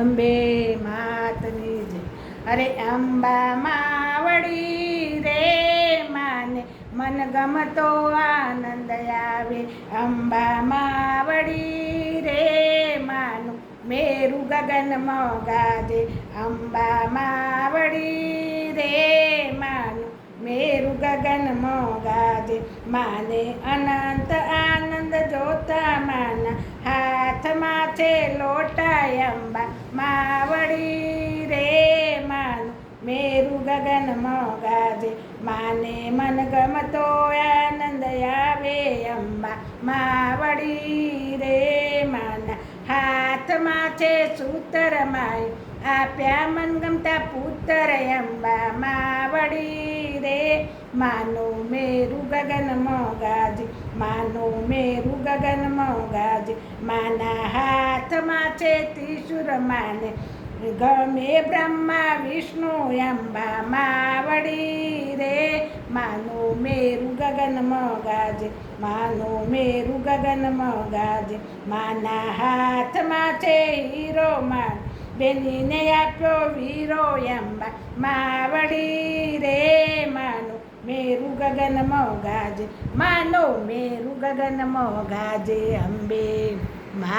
અંબે માતની જય. અરે અંબા માવડી રે માને, મન ગમતો આનંદ આવે. અંબા માવડી રે માનું, મેરુ ગગન ગાજે અંબા માવડી રે માનું, મેરુ ગગન ગાજે માને અનંત આનંદ જોતા માના હાથમાં છે અંબા માવડી રે માનું મેરુ ગગનમાં ગાજે માને મન ગમતો આનંદ આવે અંબા. માવડી રે માના, હાથમાં છે સૂતર માય. આપ્યા મન ગમતા પુત્ર અંબા. માવડી રે માનો, મેરુ ગગન મોગાજ. માનો, મેરુ ગગન મોગાજ. માના હાથમાં છે ત્રિશુર માને ગમે બ્રહ્મા, વિષ્ણુ, અંબા માવડી રે, માનો મેરુ ગગન મગાજે, માનો મેરુ ગગન મગાજે, માના હાથમાં છે હીરો માન, બેનીને આપ્યો વીરો અંબા માવડી રે, માનો મેરુ ગગન મોગાજે, માનો મેરુ ગગન મોગાજે, અંબે.